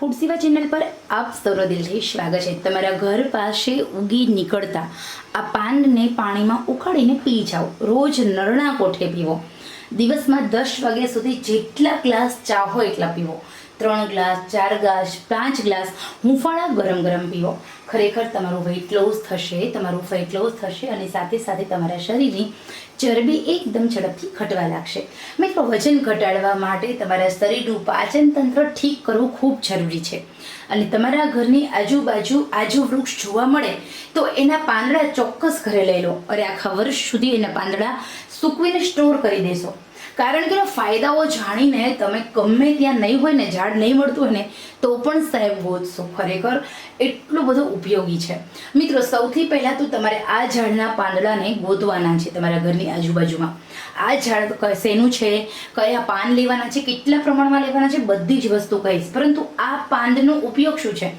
Food સેવા channel પર આપ સૌનો દિલથી સ્વાગત છે. તમારા ઘર પાસે ઉગી નીકળતા આ પાનને પાણીમાં ઉકાળીને પી જાઓ. રોજ નરણા કોઠે પીવો. દિવસમાં દસ વાગ્યા સુધી જેટલા ગ્લાસ ચા હોય એટલા પીવો. ત્રણ ગ્લાસ, ચાર ગ્લાસ, પાંચ ગ્લાસ હુંફાળા ગરમ ગરમ પીવો. ખરેખર તમારું વેઇટ લોસ થશે, તમારું ફેટ લોસ થશે અને સાથે સાથે તમારા શરીરની ચરબી એકદમ ઝડપથી ઘટવા લાગશે. મિત્રો, વજન ઘટાડવા માટે તમારા શરીરનું પાચન તંત્ર ઠીક કરવું ખૂબ જરૂરી છે. અને તમારા ઘરની આજુબાજુ આજુ વૃક્ષ જોવા મળે તો એના પાંદડા ચોક્કસ ઘરે લઈ લો. અને આખા વર્ષ સુધી એના પાંદડા સૂકવીને સ્ટોર કરી દેશો. કારણ કે ફાયદાઓ જાણીને તમે ગમે ત્યાં નહીં હોય ને, ઝાડ નહીં મળતું હોય ને, તો પણ સાહેબ ગોતશો ખરેખર એટલો બધો ઉપયોગી છે. મિત્રો, સૌથી પહેલાં તો તમારે આ ઝાડના પાંદડાને ગોતવાના છે તમારા ઘરની આજુબાજુમાં. આ ઝાડ શેનું છે? કયા પાન લેવાના છે? કેટલા પ્રમાણમાં લેવાના છે? બધી જ વસ્તુ કહીશ. પરંતુ આ પાંદનો ઉપયોગ શું છે?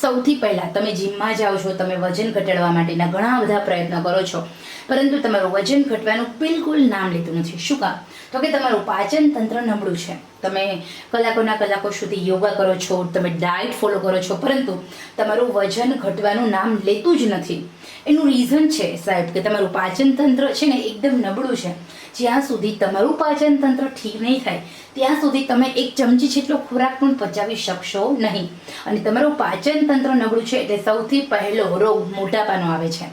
સૌથી પહેલાં તમે જીમમાં જાઓ છો, તમે વજન ઘટાડવા માટેના ઘણા બધા પ્રયત્નો કરો છો. પરંતુ તમારું વજન ઘટવાનું બિલકુલ નામ લેતું નથી. શું કામ? તો કે તમારું પાચન તંત્ર નબળું છે. તમે કલાકોના કલાકો સુધી યોગા કરો છો, તમે ડાયટ ફોલો કરો છો, પરંતુ તમારું વજન ઘટવાનું નામ લેતું જ નથી. એનું રીઝન છે સાહેબ કે તમારું પાચન તંત્ર છે ને એકદમ નબળું છે. જ્યાં સુધી તમારું પાચન તંત્ર ઠીક નહીં થાય, ત્યાં સુધી તમે એક ચમચી જેટલો ખોરાક પણ પચાવી શકશો નહીં. અને તમારું પાચન તંત્ર નબળું છે એટલે સૌથી પહેલો રોગ મોટાપાનો આવે છે.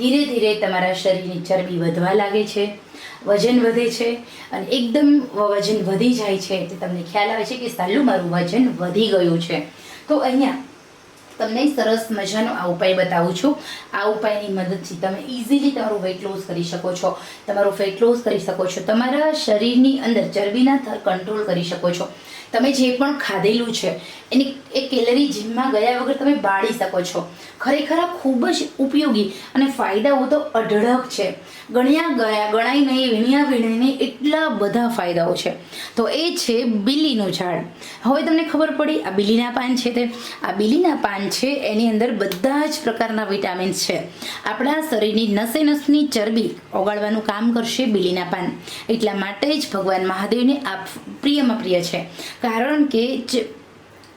ધીરે ધીરે તમારા શરીરની ચરબી વધવા લાગે છે, વજન વધે છે અને એકદમ વજન વધી જાય છે. એટલે તમને ખ્યાલ આવે છે કે સાલું મારું વજન વધી ગયું છે. તો અહીંયા તમને સરસ મજાનો આ ઉપાય બતાવું છું. આ ઉપાયની મદદથી તમે ઇઝીલી તમારું વેટ લોસ કરી શકો છો. તમારું ફેટ લોસ કરી શકો છો. તમારા શરીરની અંદર ચરબીના થર કંટ્રોલ કરી શકો છો. તમે જે પણ ખાધેલું છે, એની, એ કેલરી જીમમાં ગયા વગર તમે બાળી શકો છો. ખરેખર આ ખૂબ જ ઉપયોગી અને ફાયદાઓ તો અઢળક છે. ગણ્યા ગયા, ગણાય નહીં, વીણ્યા વીણીને એટલા બધા ફાયદાઓ છે. તો એ છે બિલીનું ઝાડ. હવે તમને ખબર પડી, આ બિલીના પાન છે તે. આ બિલીના પાન છે, એની અંદર બધા જ પ્રકારના વિટામિન્સ છે. આપણા શરીરની નસે નસની ચરબી ઓગાળવાનું કામ કરશે બિલીના પાન. એટલા માટે જ ભગવાન મહાદેવને આ પ્રિયમાં પ્રિય છે. કારણ કે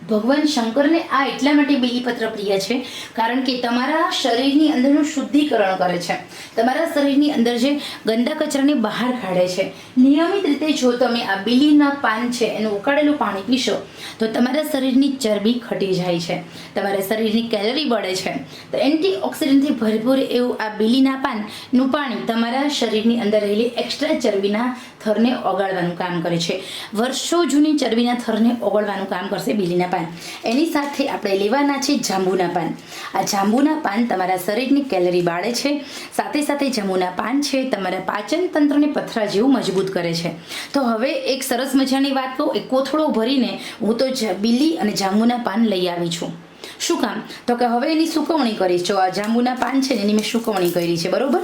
ભગવાન શંકરને આ એટલા માટે બીલીપત્ર પ્રિય છે, કારણ કે તમારા શરીરની અંદરનું શુદ્ધિકરણ કરે છે. તમારા શરીરની અંદર જે ગંદા કચરાને બહાર કાઢે છે. નિયમિત રીતે જો તમે આ બીલીના પાન છે એનું ઉકાળેલું પાણી પીશો, તો તમારા શરીરની ચરબી ઘટી જાય છે. તમારા શરીરની કેલરી બળે છે. તો એન્ટી ઓક્સિડન્ટથી ભરપૂર એવું આ બીલીના પાનનું પાણી તમારા શરીરની અંદર રહેલી એક્સ્ટ્રા ચરબીના થરને ઓગાળવાનું કામ કરે છે. વર્ષો જૂની ચરબીના થરને ઓગળવાનું કામ કરશે બીલીના પાન. એની સાથે આપણે લેવાના છે જાંબુના પાન. આ જાંબુના પાન તમારા શરીરની કેલરી બાળે છે. સાથે સાથે જાંબુના પાન છે તમારા પાચન તંત્રને પથરા જેવું મજબૂત કરે છે. તો હવે એક સરસ મજાની વાત કહું, એક કોથળો ભરીને હું તો બીલી અને જાંબુના પાન લઈ આવી છું. શું કામ? તો કે હવે એની સુકવણી કરીશ. જો આ જાંબુના પાન છે એની મેં સુકવણી કરી છે, બરોબર?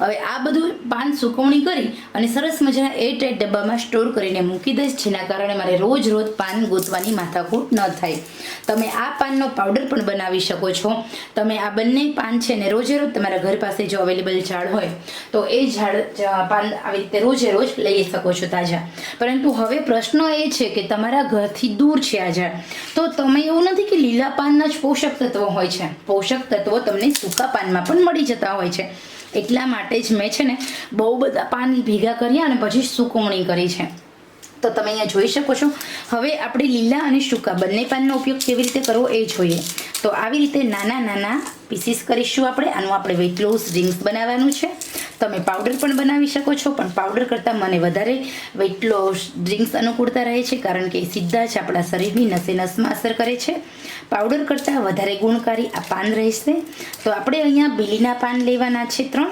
હવે આ બધું પાન સુકવણી કરી અને સરસ મજાના એર ટાઈટ ડબ્બામાં સ્ટોર કરીને મૂકી દઈશ, જેના કારણે મારે રોજ રોજ પાન ગોતવાની માથાકૂટ ન થાય. તમે આ પાનનો પાવડર પણ બનાવી શકો છો. તમે આ બંને પાન છે ને રોજે રોજ તમારા ઘર પાસે જો અવેલેબલ ઝાડ હોય, તો એ ઝાડ પાન આવી રીતે રોજે રોજ લઈ શકો છો તાજા. પરંતુ હવે પ્રશ્ન એ છે કે તમારા ઘરથી દૂર છે આ ઝાડ, તો તમે એવું નથી કે લીલા પાનના જ પોષક તત્વો હોય છે. પોષક તત્વો તમને સૂકા પાનમાં પણ મળી જતા હોય છે. એટલા માટે જ મેં છે ને બહુ બધા પાન ભેગા કર્યા અને પછી સુકવણી કરી છે. તો તમે અહીંયા જોઈ શકો છો. હવે આપણે લીલા અને સૂકા બંને પાનનો ઉપયોગ કેવી રીતે કરવો એ જોઈએ. તો આવી રીતે નાના નાના પીસીસ કરીશું આપણે. આનું આપણે વેટ લોસ ડ્રિંક્સ બનાવવાનું છે. તમે પાવડર પણ બનાવી શકો છો, પણ પાવડર કરતાં મને વધારે વેઇટ લોસ ડ્રિંક્સ અનુકૂળતા રહે છે, કારણ કે સીધા જ આપણા શરીરની નસે નસમાં અસર કરે છે. પાવડર કરતાં વધારે ગુણકારી આ પાન રહેશે. તો આપણે અહીંયા બીલીના પાન લેવાના છે ત્રણ.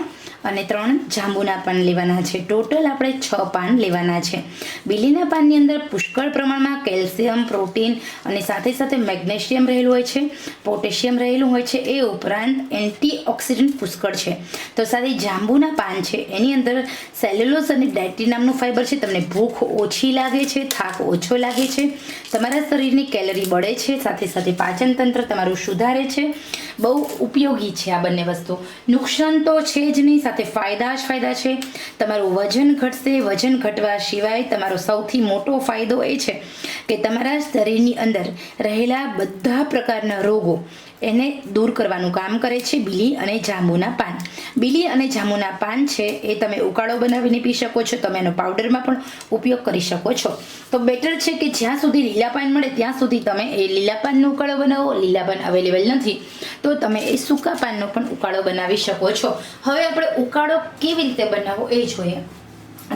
અને ત્રણ જાંબુના પાન લેવાના છે. ટોટલ આપણે છ પાન લેવાના છે. બીલીના પાનની અંદર પુષ્કળ પ્રમાણમાં કેલ્શિયમ, પ્રોટીન અને સાથે સાથે મેગ્નેશિયમ રહેલું હોય છે. પોટેશિયમ રહેલું હોય છે. એ ઉપરાંત એન્ટીઓક્સિડન્ટ પુષ્કળ છે. તો સાથે જાંબુના પાન છે. એની અંદર સેલ્યુલોસ અને ડેટી નામનું ફાઇબર છે. તમને ભૂખ ઓછી લાગે છે, થાક ઓછો લાગે છે, તમારા શરીરની કેલરી બળે છે, સાથે સાથે પાચન તંત્ર તમારું સુધારે છે બહુ ઉપયોગી છે આ બંને વસ્તુ. નુકસાન તો છે જ નહીં, સાથે ફાયદા જ ફાયદા છે. તમારું વજન ઘટશે, વજન ઘટવા સિવાય તમારો સૌથી મોટો ફાયદો એ છે કે તમારા શરીરની અંદર રહેલા બધા પ્રકારના રોગો એને દૂર કરવાનું કામ કરે છે બીલી અને જાંબુના પાન. બીલી અને જાંબુના પાન છે એ તમે ઉકાળો બનાવીને પી શકો છો, તમે એનો પાવડરમાં પણ ઉપયોગ કરી શકો છો. તો બેટર છે કે જ્યાં સુધી લીલા પાન મળે ત્યાં સુધી તમે એ લીલા પાનનો ઉકાળો બનાવો, લીલા પાન અવેલેબલ નથી, તો તમે એ સૂકા પાનનો પણ ઉકાળો બનાવી શકો છો. હવે આપણે ઉકાળો કેવી રીતે બનાવવો એ જોઈએ.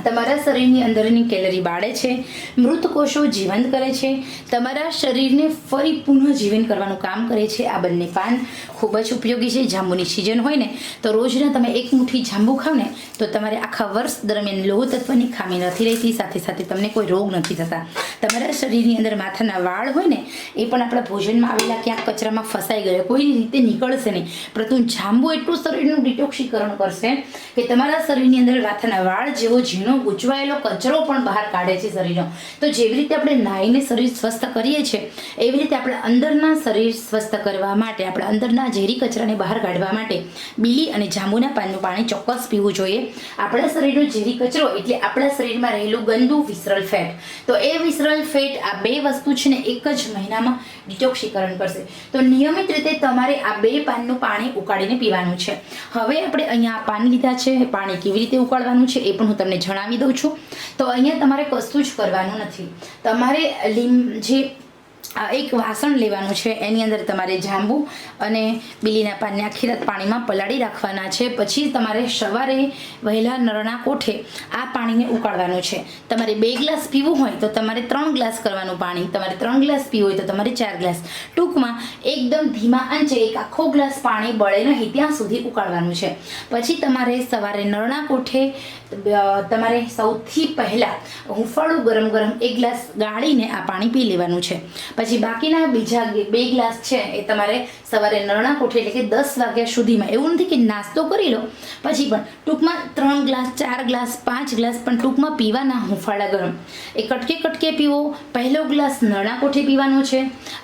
તમારા શરીરની અંદરની કેલરી બાળે છે મૃત કોષો જીવંત કરે છે, તમારા શરીરને ફરી પુનઃજીવન કરવાનું કામ કરે છે, આ બંને પાન ખૂબ જ ઉપયોગી છે. જાંબુની સિઝન હોય ને, તો રોજના તમે એક મુઠ્ઠી જાંબુ ખાવ ને, તો તમારે આખા વર્ષ દરમિયાન લોહ તત્વની ખામી નથી રહેતી, સાથે સાથે તમને કોઈ રોગ નથી થતા. તમારા શરીરની અંદર માથાના વાળ હોય ને, એ પણ આપણા ભોજનમાં આવેલા ક્યાંક કચરામાં ફસાઈ ગયા. કોઈ રીતે નીકળશે નહીં. પરંતુ જાંબુ એટલું શરીરનું ડિટોક્સીકરણ કરશે કે તમારા શરીરની અંદર માથાના વાળ જેવો ઝીણો ગૂંચવાયેલો કચરો પણ બહાર કાઢે છે શરીરનો. તો જેવી રીતે આપણે નાહીને શરીર સ્વસ્થ કરીએ છીએ, એવી રીતે આપણે અંદરના શરીર સ્વસ્થ કરવા માટે, આપણે અંદરના ઝેરી કચરાને બહાર કાઢવા માટે બીલી અને જાંબુના પાનનું પાણી ચોક્કસ પીવું જોઈએ. આપણા શરીરનો ઝેરી કચરો એટલે આપણા શરીરમાં રહેલું ગંદુ વિસરલ ફેટ તો એ વિસરલ ફેટ આ બે વસ્તુ છે ને એક જ મહિનામાં ડિટોક્સીકરણ કરશે. તો નિયમિત રીતે તમારે આ બે પાનનું પાણી ઉકાળીને પીવાનું છે. હવે આપણે અહીંયા પાન લીધા છે. પાણી કેવી રીતે ઉકાળવાનું છે એ પણ હું તમને જણાવી. દઉં છું. તો અહીંયા તમારે કશું જ કરવાનું નથી. તમારે લીમ જે એક વાસણ લેવાનું છે, એની અંદર તમારે જાંબુ અને બીલીના પાનને આખી રાત પાણીમાં પલાળી રાખવાના છે. પછી તમારે સવારે વહેલા નરણા કોઠે આ પાણીને ઉકાળવાનું છે. તમારે બે ગ્લાસ પીવું હોય તો તમારે ત્રણ ગ્લાસ કરવાનું પાણી. તમારે ત્રણ ગ્લાસ પીવું હોય તો તમારે ચાર ગ્લાસ. ટૂંકમાં એકદમ ધીમા આંચે એક આખો ગ્લાસ પાણી બળે નહીં, ત્યાં સુધી ઉકાળવાનું છે. પછી તમારે સવારે નરણા કોઠે તમારે સૌથી પહેલાં હુંફાળું ગરમ ગરમ એક ગ્લાસ ગાળીને આ પાણી પી લેવાનું છે. પછી બાકીના બીજા બે ગ્લાસ છે એ તમારે સવારે નરણા કોઠે એટલે કે દસ વાગ્યા સુધીમાં. એવું નથી કે નાસ્તો કરી લો, પછી પણ ટૂંકમાં ત્રણ ગ્લાસ, ચાર ગ્લાસ, પાંચ ગ્લાસ પણ ટૂંકમાં પીવાના હુંફાળા ગરમ. એ કટકે કટકે પીવો. પહેલો ગ્લાસ નરણા કોઠે પીવાનો છે.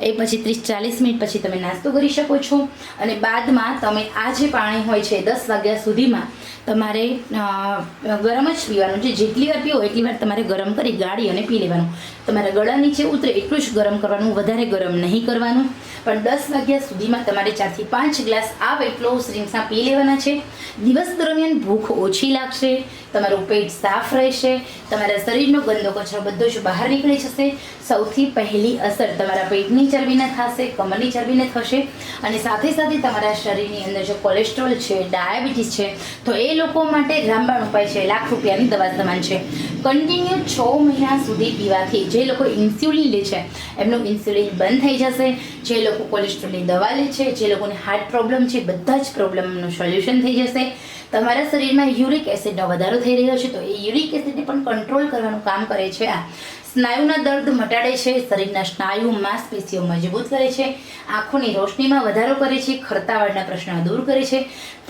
એ પછી ત્રીસ ચાલીસ મિનિટ પછી તમે નાસ્તો કરી શકો છો. અને બાદમાં તમે આ જે પાણી હોય છે દસ વાગ્યા સુધીમાં તમારે ગરમ જ પીવાનું છે. જેટલી વાર પીવો એટલી વાર તમારે ગરમ કરી ગાળી અને પી લેવાનું. તમારા ગળા નીચે ઉતરે એટલું જ ગરમ કરવાનું, વધારે ગરમ નહીં કરવાનું. પણ દસ વાગ્યા સુધીમાં તમારે ચારથી પાંચ ગ્લાસ આ વેટ લોસ ડ્રિંક્સના પી લેવાના છે. દિવસ દરમિયાન ભૂખ ઓછી લાગશે, તમારું પેટ સાફ રહેશે, તમારા શરીરનો ગંદો કચરો બધો જ બહાર નીકળી જશે. સૌથી પહેલી અસર તમારા પેટની ચરબીને થશે, કમરની ચરબીને થશે. અને સાથે સાથે તમારા શરીરની અંદર જો કોલેસ્ટ્રોલ છે, ડાયાબિટીસ છે, તો એ લોકો માટે રામબાણ ઉપાય છે, લાખ રૂપિયાની દવા સમાન છે. કન્ટિન્યુ છ મહિના સુધી પીવાથી જે લોકો ઇન્સ્યુલિન લે છે, એમનું ઇન્સ્યુલિન બંધ થઈ જશે. જે લોકો કોલેસ્ટ્રોલની દવા લે છે, જે લોકોને હાર્ટ પ્રોબ્લેમ છે, બધા જ પ્રોબ્લેમનું સોલ્યુશન થઈ જશે. તમારા શરીરમાં યુરિક એસિડનો વધારો થઈ રહ્યો છે, તો એ યુરિક એસિડને પણ કંટ્રોલ કરવાનું કામ કરે છે આ. સ્નાયુના દર્દ મટાડે છે, શરીરના સ્નાયુ માંસપેશીઓ મજબૂત કરે છે, આંખોની રોશનીમાં વધારો કરે છે, ખરતાવાળના પ્રશ્નો દૂર કરે છે.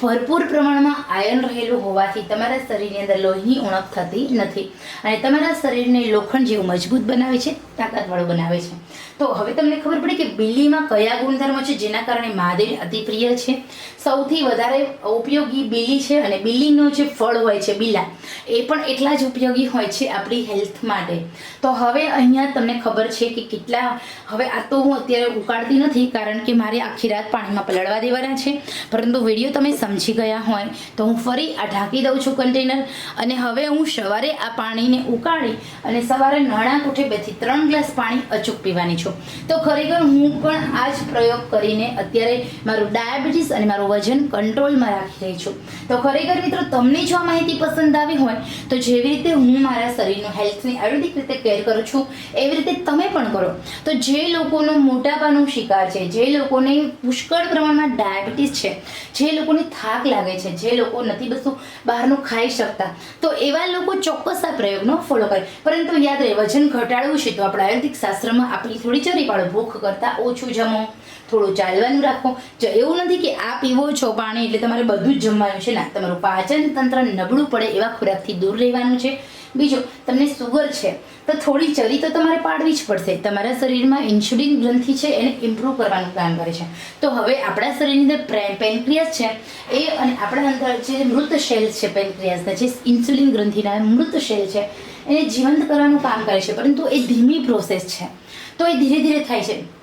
ભરપૂર પ્રમાણમાં આયન રહેલું હોવાથી તમારા શરીરની અંદર લોહીની ઉણપ થતી નથી અને તમારા શરીરને લોખંડ જેવું મજબૂત બનાવે છે, તાકાતવાળું બનાવે છે. તો હવે તમને ખબર પડી કે બિલ્લીમાં કયા ગુણધર્મો છે, જેના કારણે મહાદેવ અતિ પ્રિય છે? સૌથી વધારે ઉપયોગી બિલ્લી છે અને બિલ્લીનો જે ફળ હોય છે બિલ્લા એ પણ એટલા જ ઉપયોગી હોય છે આપણી હેલ્થ માટે. તો હવે અહીંયા તમને ખબર છે કે કેટલા, હવે આ તો હું અત્યારે ઉકાળતી નથી કારણ કે મારે આખી રાત પાણીમાં પલળવા દેવાના છે. પરંતુ વીડિયો તમે સમજી ગયા હોય તો હું ફરી આ ઢાંકી દઉં છું કન્ટેનર અને હવે હું સવારે આ પાણીને ઉકાળી અને સવારે નાણાં કોઠે બેથી ત્રણ ગ્લાસ પાણી અચૂક પીવાની છું. તો ખરેખર હું પણ આ જ પ્રયોગ કરીને અત્યારે મારું ડાયાબિટીસ અને મારું વજન કંટ્રોલમાં રાખી રહી છું. તો ખરેખર મિત્રો, તમને જો આ માહિતી પસંદ આવી હોય તો જેવી રીતે હું મારા શરીરનું હેલ્થની આયુર્વેદિક રીતે કેર કરું છું, એવી રીતે તમે પણ કરો. તો જે લોકોનો મોટાપાનો શિકાર છે, જે લોકોને પુષ્કળ પ્રમાણમાં ડાયાબિટીસ છે, જે લોકોને થાક લાગે છે, જે લોકો નથી બધું બહારનું ખાઈ શકતા, તો એવા લોકો ચોક્કસ આ પ્રયોગનો ફોલો કરે. પરંતુ યાદ રહે, વજન ઘટાડવું છે, તો આપણા આયુર્વેદિક શાસ્ત્રમાં આપણી થોડી ચરી પાડો. ભૂખ કરતાં ઓછું જમો, થોડું ચાલવાનું રાખો. જો એવું નથી કે આ પીવો છો પાણી એટલે તમારે બધું જ જમવાનું છે. ના, તમારું પાચન તંત્ર નબળું પડે એવા ખોરાકથી દૂર રહેવાનું છે. બીજું, તમને સુગર છે, તો થોડી ચરી તો તમારે પાડવી જ પડશે. તમારા શરીરમાં ઇન્સ્યુલિન ગ્રંથિ છે, એને ઇમ્પ્રૂવ કરવાનું કામ કરે છે. તો હવે આપણા શરીરની અંદર પેન્ક્રિયાસ છે, એ અને આપણા અંદર જે મૃત શેલ્સ છે પેન્ક્રિયાસના જે ઇન્સ્યુલિન ગ્રંથિના મૃત શેલ છે, એને જીવંત કરવાનું કામ કરે છે. પરંતુ એ ધીમી પ્રોસેસ છે. તો એ ધીરે ધીરે થાય છે.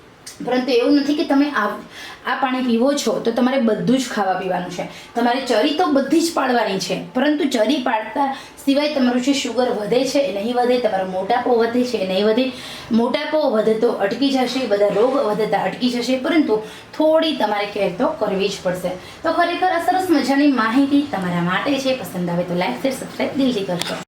પરંતુ એવું નથી કે તમે આ આ પાણી પીવો છો તો તમારે બધું જ ખાવા પીવાનું છે. તમારે ચરી તો બધી જ પાડવાની છે, પરંતુ ચરી પાડતા સિવાય તમારું જે શુગર વધે છે એ નહીં વધે, તમારો મોટાપો વધે છે એ નહીં વધે. મોટાપો વધે તો અટકી જશે, બધા રોગ વધતા અટકી જશે, પરંતુ થોડી તમારે કેર તો કરવી જ પડશે. તો ખરેખર આ સરસ મજાની માહિતી તમારા માટે છે. પસંદ આવે તો લાઈક શેર સબસ્ક્રાઈબ દિલથી કરશો